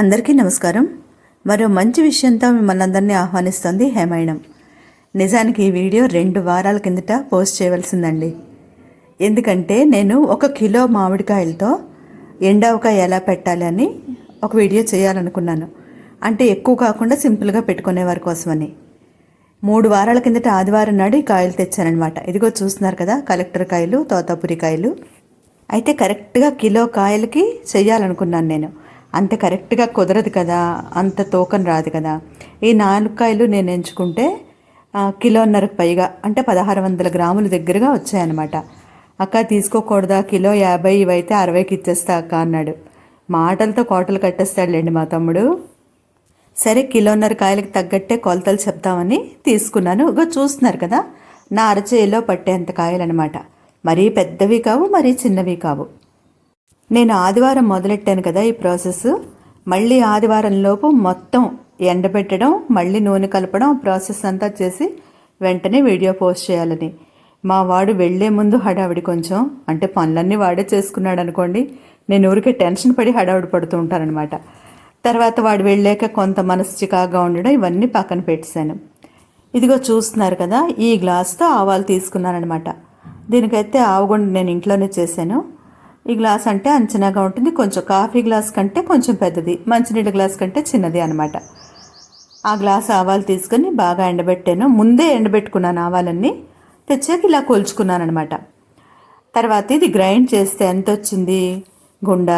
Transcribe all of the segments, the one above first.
అందరికీ నమస్కారం. మరో మంచి విషయంతో మిమ్మల్ని అందరినీ ఆహ్వానిస్తుంది హేమాయణం నిజానికి ఈ వీడియో రెండు వారాల కిందట పోస్ట్ చేయవలసిందండి. ఎందుకంటే నేను ఒక కిలో మామిడికాయలతో ఎండావకాయ ఎలా పెట్టాలి అని ఒక వీడియో చేయాలనుకున్నాను. అంటే ఎక్కువ కాకుండా సింపుల్గా పెట్టుకునేవారి కోసమని. మూడు వారాల కిందట ఆదివారం నాడు ఈ కాయలు తెచ్చానమాట ఇదిగో చూస్తున్నారు కదా కలెక్టర్ కాయలు తోతాపురి కాయలు. అయితే కరెక్ట్గా కిలో కాయలకి చెయ్యాలనుకున్నాను నేను. అంత కరెక్ట్గా కుదరదు కదా అంత తూకం రాదు కదా. ఈ నాలుగు కాయలు నేను ఎంచుకుంటే కిలోన్నరకు పైగా అంటే పదహారు వందల గ్రాముల దగ్గరగా వచ్చాయన్నమాట. అక్క తీసుకోకూడదా కిలో యాభై ఇవైతే అరవైకి ఇచ్చేస్తా అక్క అన్నాడు. మాటలతో కోటలు కట్టేస్తాడులేండి మా తమ్ముడు. సరే కిలోన్నర కాయలకు తగ్గట్టే కొలతలు చెప్తామని తీసుకున్నాను. ఇక చూస్తున్నారు కదా నా అరచేయిలో పట్టేంత కాయలన్నమాట. మరీ పెద్దవి కావు మరీ చిన్నవి కావు. నేను ఆదివారం మొదలెట్టాను కదా ఈ ప్రాసెస్. మళ్ళీ ఆదివారంలోపు మొత్తం ఎండబెట్టడం మళ్ళీ నూనె కలపడం ప్రాసెస్ అంతా చేసి వెంటనే వీడియో పోస్ట్ చేయాలని. మా వాడు వెళ్ళే ముందు హడావిడి కొంచెం. అంటే పనులన్నీ వాడే చేసుకున్నాడు అనుకోండి. నేను ఊరికే టెన్షన్ పడి హడావిడి పడుతూ ఉంటానన్నమాట. తర్వాత వాడు వెళ్ళాక కొంత మనసు చికాగా ఉండడం ఇవన్నీ పక్కన పెట్టేశాను. ఇదిగో చూస్తున్నారు కదా ఈ గ్లాస్తో ఆవాలు తీసుకున్నానమాట దీనికైతే ఆవుగుండ నేను ఇంట్లోనే చేశాను. ఈ గ్లాస్ అంటే అంచనాగా ఉంటుంది. కొంచెం కాఫీ గ్లాస్ కంటే కొంచెం పెద్దది. మంచినీళ్ళ గ్లాస్ కంటే చిన్నది అనమాట ఆ గ్లాస్ ఆవాలు తీసుకొని బాగా ఎండబెట్టాను. ముందే ఎండబెట్టుకున్నాను ఆవాలన్నీ తెచ్చాక ఇలా కొలుచుకున్నాను అనమాట తర్వాత ఇది గ్రైండ్ చేస్తే ఎంత వచ్చింది గుండ.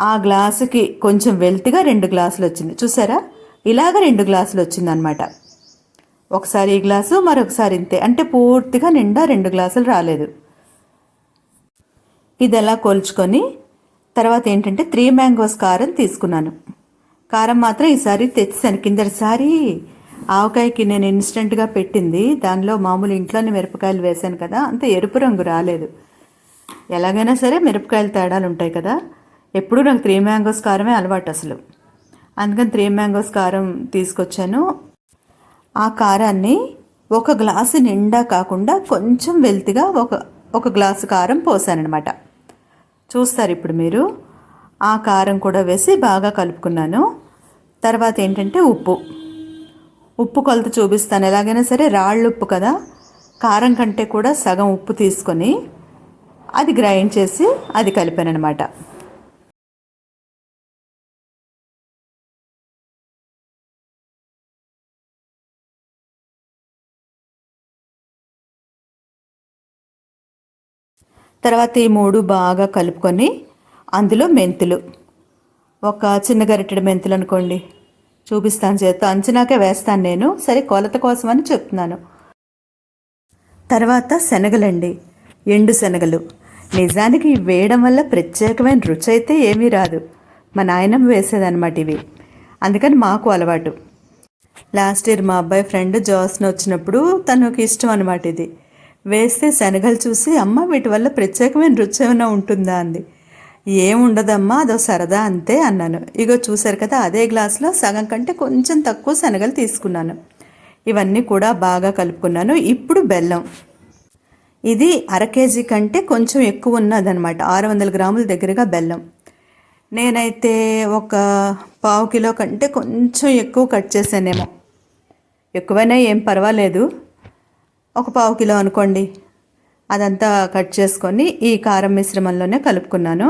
ఆ గ్లాసుకి కొంచెం వెల్తిగా రెండు గ్లాసులు వచ్చింది. చూసారా? ఇలాగ రెండు గ్లాసులు వచ్చిందనమాట ఒకసారి ఈ గ్లాసు మరొకసారి ఇంతే. అంటే పూర్తిగా నిండా రెండు గ్లాసులు రాలేదు. ఇది ఎలా కొలుచుకొని తర్వాత ఏంటంటే త్రీ మ్యాంగోస్ కారం తీసుకున్నాను. కారం మాత్రం ఈసారి తెచ్చాను కిందటిసారి ఆవకాయకి నేను ఇన్స్టెంట్గా పెట్టింది. దానిలో మామూలు ఇంట్లోనే మిరపకాయలు వేశాను కదా అంత ఎరుపు రంగు రాలేదు. ఎలాగైనా సరే మిరపకాయలు తేడాలు ఉంటాయి కదా. ఎప్పుడూ నాకు త్రీ మ్యాంగోస్ కారమే అలవాటు అసలు. అందుకని త్రీ మ్యాంగోస్ కారం తీసుకొచ్చాను. ఆ కారాన్ని ఒక గ్లాసు నిండా కాకుండా కొంచెం వెల్తిగా ఒక ఒక గ్లాసు కారం పోసానమాట చూస్తారు ఇప్పుడు మీరు. ఆ కారం కూడా వేసి బాగా కలుపుకున్నాను. తర్వాత ఏంటంటే ఉప్పు. ఉప్పు కొలత చూపిస్తాను. ఎలాగైనా సరే రాళ్ళు ఉప్పు కదా. కారం కంటే కూడా సగం ఉప్పు తీసుకొని అది గ్రైండ్ చేసి అది కలిపాను అనమాట తర్వాత ఈ మూడు బాగా కలుపుకొని అందులో మెంతులు. ఒక చిన్న గరిటెడు మెంతులు అనుకోండి. చూపిస్తాను చేత్తో. అంచనాకే వేస్తాను నేను. సరే కొలత కోసమని చెప్తున్నాను. తర్వాత శనగలండి. ఎండు శనగలు. నిజానికి వేయడం వల్ల ప్రత్యేకమైన రుచి అయితే ఏమీ రాదు. మా నాయనమ్మ వేసేదన్నమాట ఇవి. అందుకని మాకు అలవాటు. లాస్ట్ ఇయర్ మా అబ్బాయి ఫ్రెండ్ జోస్న్ వచ్చినప్పుడు తనకి ఇష్టం అనమాట ఇది. వేస్తే శనగలు చూసి అమ్మ వీటి వల్ల ప్రత్యేకమైన రుచి ఏమైనా ఉంటుందా? అంది. ఏముండదమ్మా అదో సరదా అంతే అన్నాను. ఇగో చూశారు కదా అదే గ్లాసులో సగం కంటే కొంచెం తక్కువ శనగలు తీసుకున్నాను. ఇవన్నీ కూడా బాగా కలుపుకున్నాను. ఇప్పుడు బెల్లం. ఇది అర కేజీ కంటే కొంచెం ఎక్కువ ఉన్నదనమాట ఆరు వందల గ్రాముల దగ్గరగా బెల్లం. నేనైతే ఒక పావు కిలో కంటే కొంచెం ఎక్కువ కట్ చేశానేమో. ఎక్కువైనా ఏం పర్వాలేదు. ఒక పావు కిలో అనుకోండి. అదంతా కట్ చేసుకొని ఈ కారం మిశ్రమంలోనే కలుపుకున్నాను.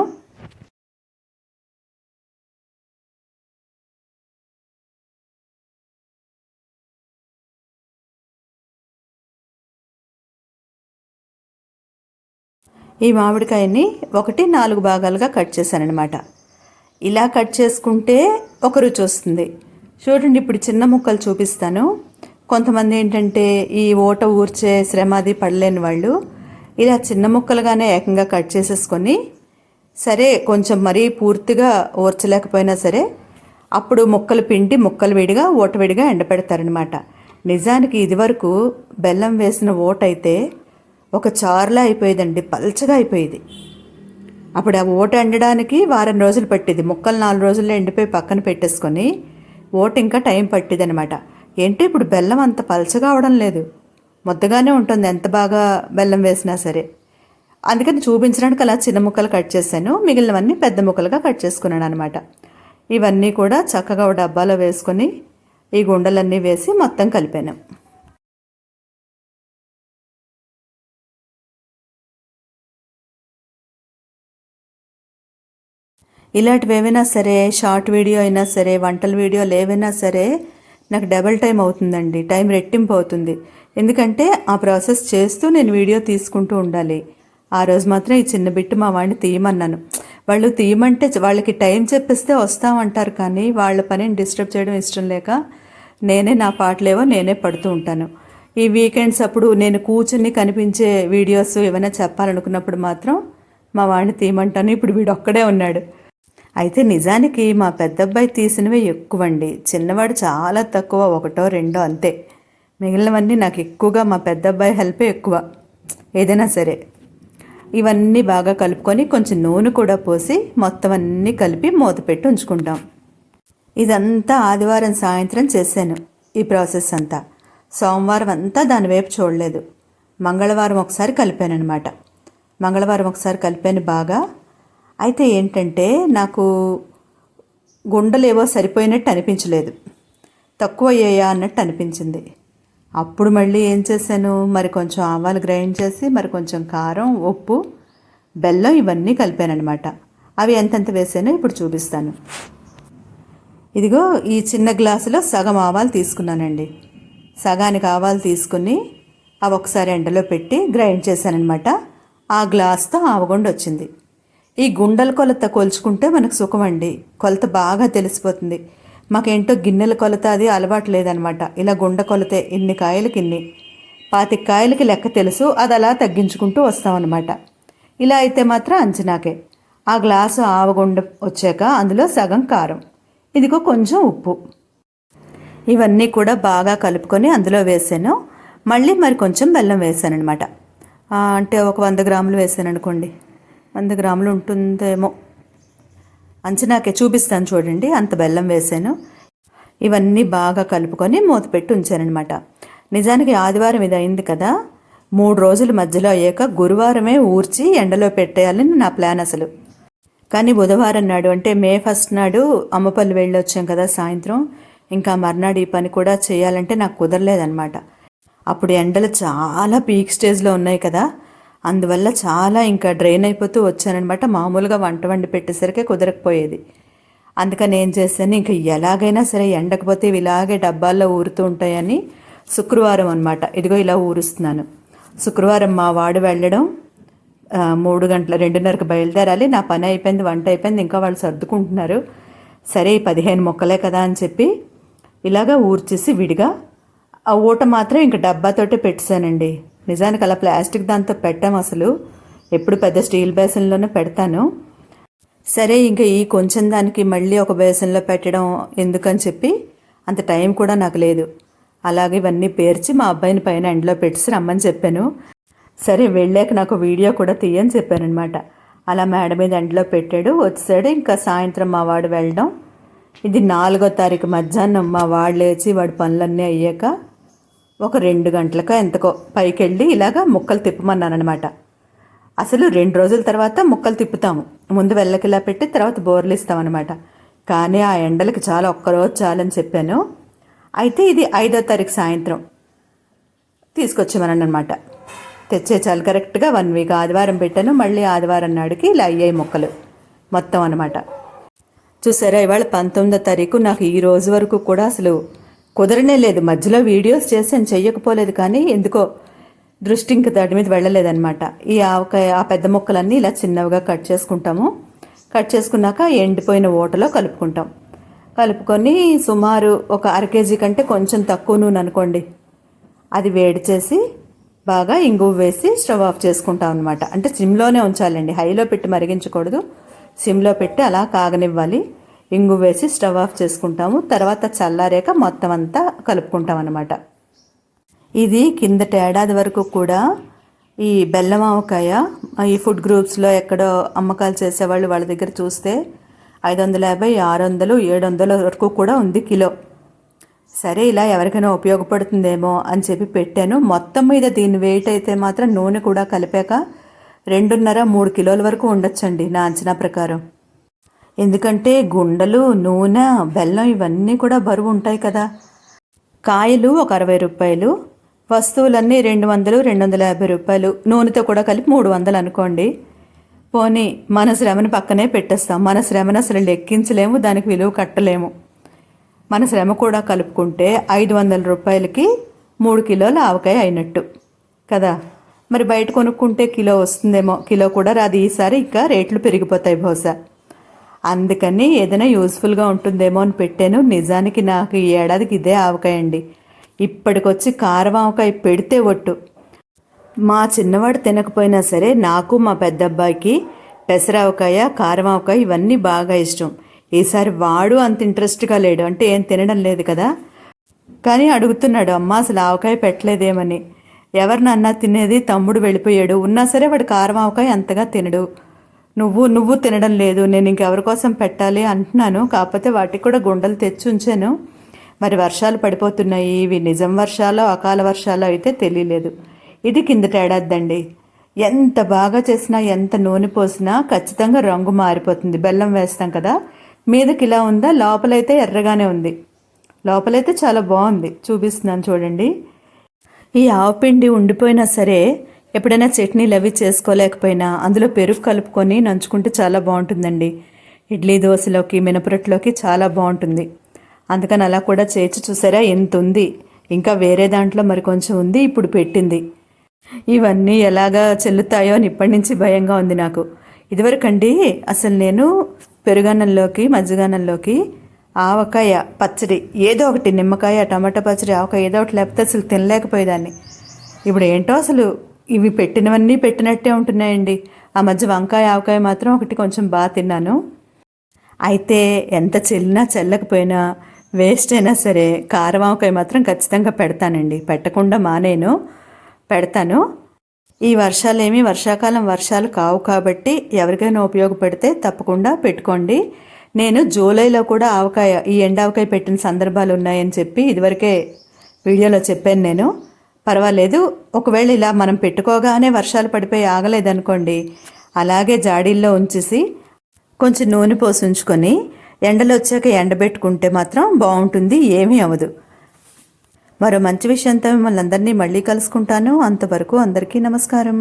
ఈ మామిడికాయని ఒకటి నాలుగు భాగాలుగా కట్ చేశానమాట ఇలా కట్ చేసుకుంటే ఒక రుచి వస్తుంది. చూడండి ఇప్పుడు చిన్న ముక్కలు చూపిస్తాను. కొంతమంది ఏంటంటే ఈ ఓట ఊర్చే శ్రమ అది పడలేని వాళ్ళు. ఇలా చిన్న ముక్కలుగానే ఏకంగా కట్ చేసేసుకొని సరే కొంచెం మరీ పూర్తిగా ఓర్చలేకపోయినా సరే అప్పుడు ముక్కలు పిండి ముక్కలు విడిగా ఓట విడిగా ఎండపెడతారనమాట నిజానికి ఇదివరకు బెల్లం వేసిన ఓటైతే ఒక చారులా అయిపోయేదండి పల్చగా అయిపోయేది. అప్పుడు ఆ ఓట ఎండడానికి వారం రోజులు పట్టేది. ముక్కలు నాలుగు రోజుల్లో ఎండిపోయి పక్కన పెట్టేసుకొని ఓట ఇంకా టైం పట్టేది అనమాట ఏంటి ఇప్పుడు బెల్లం అంత పలచగా అవడం లేదు? ముద్దగానే ఉంటుంది ఎంత బాగా బెల్లం వేసినా సరే. అందుకని చూపించడానికి అలా చిన్న ముక్కలు కట్ చేశాను. మిగిలినవన్నీ పెద్ద ముక్కలుగా కట్ చేసుకున్నాను అనమాట ఇవన్నీ కూడా చక్కగా ఒక డబ్బాలో వేసుకొని ఈ గుండలన్నీ వేసి మొత్తం కలిపాను. ఇలాంటివి ఏవైనా సరే షార్ట్ వీడియో అయినా సరే వంటల వీడియోలు ఏవైనా సరే నాకు డబల్ టైం అవుతుందండి టైం రెట్టింపు అవుతుంది. ఎందుకంటే ఆ ప్రాసెస్ చేస్తూ నేను వీడియో తీసుకుంటూ ఉండాలి. ఆ రోజు మాత్రం ఈ చిన్న బిట్టు మా వాడిని తీయమన్నాను. వాళ్ళు తీయమంటే వాళ్ళకి టైం చెప్పిస్తే వస్తామంటారు కానీ వాళ్ళ పనిని డిస్టర్బ్ చేయడం ఇష్టం లేక నేనే నా పాటలేవో నేనే పడుతూ ఉంటాను. ఈ వీకెండ్స్ అప్పుడు నేను కూర్చుని కనిపించే వీడియోస్ ఏమైనా చెప్పాలనుకున్నప్పుడు మాత్రం మా వాడిని తీయమంటాను. ఇప్పుడు వీడు ఒక్కడే ఉన్నాడు. అయితే నిజానికి మా పెద్దబ్బాయి తీసినవే ఎక్కువండి. చిన్నవాడు చాలా తక్కువ ఒకటో రెండో అంతే. మిగిలినవన్నీ నాకు ఎక్కువగా మా పెద్దబ్బాయి హెల్పే ఎక్కువ. ఏదైనా సరే. ఇవన్నీ బాగా కలుపుకొని కొంచెం నూనె కూడా పోసి మొత్తం అన్నీ కలిపి మూత పెట్టి ఉంచుకుంటాం. ఇదంతా ఆదివారం సాయంత్రం చేశాను ఈ ప్రాసెస్ అంతా. సోమవారం అంతా దాని వైపు చూడలేదు. మంగళవారం ఒకసారి కలిపాను అనమాట మంగళవారం ఒకసారి కలిపాను బాగా. అయితే ఏంటంటే నాకు గుండెలేవో సరిపోయినట్టు అనిపించలేదు. తక్కువ అయ్యాయా అన్నట్టు అనిపించింది. అప్పుడు మళ్ళీ ఏం చేశాను? మరి కొంచెం ఆవాలు గ్రైండ్ చేసి మరి కొంచెం కారం ఉప్పు బెల్లం ఇవన్నీ కలిపానమాట అవి ఎంతెంత వేసానో ఇప్పుడు చూపిస్తాను. ఇదిగో ఈ చిన్న గ్లాసులో సగం ఆవాలు తీసుకున్నానండి. సగానికి ఆవాలు తీసుకుని అవి ఒకసారి ఎండలో పెట్టి గ్రైండ్ చేశానమాట ఆ గ్లాస్తో ఆవగుండ వచ్చింది ఈ గుండెల కొలత కొలుచుకుంటే మనకు సుఖం అండి కొలత బాగా తెలిసిపోతుంది. మాకేంటో గిన్నెల కొలత అది అలవాటు లేదనమాట. ఇలా గుండె కొలతే ఇన్ని కాయలకి ఇన్ని? పాతి కాయలకి లెక్క తెలుసు. అది అలా తగ్గించుకుంటూ వస్తామన్నమాట ఇలా అయితే మాత్రం అంచనాకే. ఆ గ్లాసు ఆవగుండ వచ్చాక అందులో సగం కారం. ఇదిగో కొంచెం ఉప్పు. ఇవన్నీ కూడా బాగా కలుపుకొని అందులో వేసాను. మళ్ళీ మరి కొంచెం బెల్లం వేసాను అనమాట అంటే ఒక వంద గ్రాములు వేసాను అనుకోండి వంద గ్రాములు ఉంటుందేమో. అంచనాకే చూపిస్తాను చూడండి అంత బెల్లం వేసాను ఇవన్నీ బాగా కలుపుకొని మూత పెట్టి ఉంచానమాట నిజానికి ఆదివారం ఇది అయింది కదా మూడు రోజుల మధ్యలో అయ్యాక గురువారమే ఊర్చి ఎండలో పెట్టేయాలని నా ప్లాన్ అసలు. కానీ బుధవారం నాడు అంటే మే ఫస్ట్ నాడు అమ్మపల్లి వెళ్ళి వచ్చాం కదా సాయంత్రం ఇంకా మర్నాడు ఈ పని కూడా చేయాలంటే నాకు కుదరలేదనమాట అప్పుడు ఎండలు చాలా పీక్ స్టేజ్లో ఉన్నాయి కదా అందువల్ల చాలా ఇంకా డ్రైన్ అయిపోతూ వచ్చానమాట మామూలుగా వంట వండి పెట్టేసరికి కుదరకపోయేది. అందుకని ఏం చేశాను ఇంకా ఎలాగైనా సరే ఎండకపోతే ఇలాగే డబ్బాల్లో ఊరుతూ ఉంటాయని శుక్రవారం అనమాట ఇదిగో ఇలా ఊరుస్తున్నాను. శుక్రవారం మా వాడు వెళ్ళడం మూడు గంటల రెండున్నరకు బయలుదేరాలి. నా పని అయిపోయింది వంట అయిపోయింది ఇంకా వాళ్ళు సర్దుకుంటున్నారు. సరే పదిహేను మొక్కలే కదా అని చెప్పి ఇలాగా ఊర్చేసి విడిగా ఆ ఊట మాత్రం ఇంక డబ్బాతోటే పెట్టానండి నిజానికి అలా ప్లాస్టిక్ దాంతో పెట్టాం అసలు. ఎప్పుడు పెద్ద స్టీల్ బేసన్లోనే పెడతాను. సరే ఇంకా ఈ కొంచెం దానికి మళ్ళీ ఒక బేసన్లో పెట్టడం ఎందుకని చెప్పి అంత టైం కూడా నాకు లేదు. అలాగే ఇవన్నీ పేర్చి మా అబ్బాయిని పైన ఎండలో పెట్టి రమ్మని చెప్పాను. సరే వెళ్ళాక నాకు వీడియో కూడా తీయని చెప్పానమాట అలా మేడ మీద ఎండలో పెట్టాడు. వచ్చాడు ఇంకా సాయంత్రం మా వాడు వెళ్ళడం. ఇది నాలుగో తారీఖు మధ్యాహ్నం. మా వాడు లేచి వాడి పనులన్నీ అయ్యాక ఒక రెండు గంటలకు ఎంతకో పైకి వెళ్ళి ఇలాగా ముక్కలు తిప్పమన్నానమాట అసలు రెండు రోజుల తర్వాత ముక్కలు తిప్పుతాము. ముందు వెళ్ళకిలా పెట్టి తర్వాత బోర్లు ఇస్తామన్నమాట. కానీ ఆ ఎండలకి చాలా ఒక్కరోజు చాలని చెప్పాను. అయితే ఇది ఐదో తారీఖు సాయంత్రం. తీసుకొచ్చామనమాట తెచ్చే చాలు కరెక్ట్గా వన్ వీక్ ఆదివారం పెట్టాను. మళ్ళీ ఆదివారం నాడికి ఇలా అయ్యాయి మొక్కలు. మొత్తం అనమాట చూసారా ఇవాళ పంతొమ్మిదో తారీఖు. నాకు ఈ రోజు వరకు కూడా అసలు కుదరనే లేదు. మధ్యలో వీడియోస్ చేసి చెయ్యకపోలేదు కానీ ఎందుకో దృష్టి ఇంక దాటి మీద వెళ్ళలేదన్నమాట. ఈ ఆవకాయ ఆ పెద్ద ముక్కలన్నీ ఇలా చిన్నవిగా కట్ చేసుకుంటాము. కట్ చేసుకున్నాక ఎండిపోయిన ఓటలో కలుపుకుంటాం. కలుపుకొని సుమారు ఒక అర కేజీ కంటే కొంచెం తక్కువ నూనె అనుకోండి. అది వేడి చేసి బాగా ఇంగువ వేసి స్టవ్ ఆఫ్ చేసుకుంటాం అనమాట అంటే సిమ్లోనే ఉంచాలండి. హైలో పెట్టి మరిగించకూడదు. సిమ్లో పెట్టి అలా కాగనివ్వాలి. ఇంగు వేసి స్టవ్ ఆఫ్ చేసుకుంటాము. తర్వాత చల్లారాక మొత్తం అంతా కలుపుకుంటాం అనమాట ఇది కిందటి ఏడాది వరకు కూడా ఈ బెల్లం ఆవకాయ ఈ ఫుడ్ గ్రూప్స్లో ఎక్కడో అమ్మకాలు చేసేవాళ్ళు వాళ్ళ దగ్గర చూస్తే ఐదు వందల యాభై ఆరు వందలు ఏడు వందల వరకు కూడా ఉంది కిలో. సరే ఇలా ఎవరికైనా ఉపయోగపడుతుందేమో అని చెప్పి పెట్టాను. మొత్తం మీద దీని వెయిట్ అయితే మాత్రం నూనె కూడా కలిపాక రెండున్నర మూడు కిలోల వరకు ఉండొచ్చండి నా అంచనా ప్రకారం. ఎందుకంటే గుండలు నూనె బెల్లం ఇవన్నీ కూడా బరువు ఉంటాయి కదా. కాయలు ఒక అరవై రూపాయలు వస్తువులన్నీ రెండు వందలు రెండు వందల యాభై రూపాయలు. నూనెతో కూడా కలిపి మూడు వందలు అనుకోండి. పోనీ మన శ్రమను పక్కనే పెట్టేస్తాం. మన శ్రమను అసలు లెక్కించలేము దానికి విలువ కట్టలేము. మన శ్రమ కూడా కలుపుకుంటే ఐదు వందల రూపాయలకి మూడు కిలోల ఆవకాయ అయినట్టు కదా. మరి బయట కొనుక్కుంటే కిలో వస్తుందేమో కిలో కూడా రాదు. ఈసారి ఇంకా రేట్లు పెరిగిపోతాయి బహుశా. అందుకని ఏదైనా యూస్ఫుల్గా ఉంటుందేమో అని పెట్టాను. నిజానికి నాకు ఈ ఏడాదికి ఇదే ఆవకాయ అండి. ఇప్పటికొచ్చి కారం ఆవకాయ పెడితే ఒట్టు. మా చిన్నవాడు తినకపోయినా సరే నాకు మా పెద్దబ్బాయికి పెసరావకాయ కారవామకాయ ఇవన్నీ బాగా ఇష్టం. ఈసారి వాడు అంత ఇంట్రెస్ట్గా లేడు. అంటే ఏం తినడం లేదు కదా. కానీ అడుగుతున్నాడు అమ్మ అసలు ఆవకాయ పెట్టలేదేమని. ఎవరినన్నా తినేది తమ్ముడు వెళ్ళిపోయాడు. ఉన్నా సరే వాడు కారం ఆవకాయ అంతగా తినడు. నువ్వు నువ్వు తినడం లేదు నేను ఇంకెవరి కోసం పెట్టాలి అంటున్నాను. కాకపోతే వాటికి కూడా గుండెలు తెచ్చి ఉంచాను. మరి వర్షాలు పడిపోతున్నాయి. ఇవి నిజం వర్షాలో అకాల వర్షాలు అయితే తెలియలేదు. ఇది కిందట ఏడాదండి ఎంత బాగా చేసినా ఎంత నూనె పోసినా ఖచ్చితంగా రంగు మారిపోతుంది. బెల్లం వేస్తాం కదా. మీదకి ఇలా ఉందా? లోపలైతే ఎర్రగానే ఉంది. లోపలైతే చాలా బాగుంది. చూపిస్తున్నాను చూడండి. ఈ ఆవపిండి ఉండిపోయినా సరే ఎప్పుడైనా చట్నీలు అవి చేసుకోలేకపోయినా అందులో పెరుగు కలుపుకొని నంచుకుంటే చాలా బాగుంటుందండి. ఇడ్లీ దోశలోకి మినపరొట్టులోకి చాలా బాగుంటుంది. అందుకని అలా కూడా చేర్చి చూసారా? ఎంత ఉంది? ఇంకా వేరే దాంట్లో మరి కొంచెం ఉంది ఇప్పుడు పెట్టింది. ఇవన్నీ ఎలాగా చెల్లుతాయో అని ఇప్పటి నుంచి భయంగా ఉంది నాకు. ఇదివరకండి అసలు నేను పెరుగన్నంలోకి మజ్జిగన్నంలోకి ఆవకాయ పచ్చడి ఏదో ఒకటి నిమ్మకాయ టమాటా పచ్చడి ఆవకాయ ఏదో ఒకటి లేకపోతే అసలు తినలేకపోయేదాన్ని. ఇప్పుడు ఏంటో అసలు ఇవి పెట్టినవన్నీ పెట్టినట్టే ఉంటున్నాయండి. ఆ మధ్య వంకాయ ఆవకాయ మాత్రం ఒకటి కొంచెం బాగా తిన్నాను. అయితే ఎంత చెల్లినా చెల్లకపోయినా వేస్ట్ అయినా సరే కారం ఆవకాయ మాత్రం ఖచ్చితంగా పెడతానండి. పెట్టకుండా మానేను. పెడతాను. ఈ వర్షాలేమి వర్షాకాలం వర్షాలు కావు కాబట్టి ఎవరికైనా ఉపయోగపడితే తప్పకుండా పెట్టుకోండి. నేను జూలైలో కూడా ఆవకాయ ఈ ఎండావకాయ పెట్టిన సందర్భాలు ఉన్నాయని చెప్పి ఇదివరకే వీడియోలో చెప్పాను నేను. పర్వాలేదు ఒకవేళ ఇలా మనం పెట్టుకోగానే వర్షాలు పడిపోయి ఆగలేదనుకోండి అలాగే జాడీల్లో ఉంచేసి కొంచెం నూనె పోసి ఉంచుకొని ఎండలు వచ్చాక ఎండబెట్టుకుంటే మాత్రం బాగుంటుంది ఏమీ అవ్వదు. మరో మంచి విషయంతో మిమ్మల్ని అందరినీ మళ్ళీ కలుసుకుంటాను. అంతవరకు అందరికీ నమస్కారం.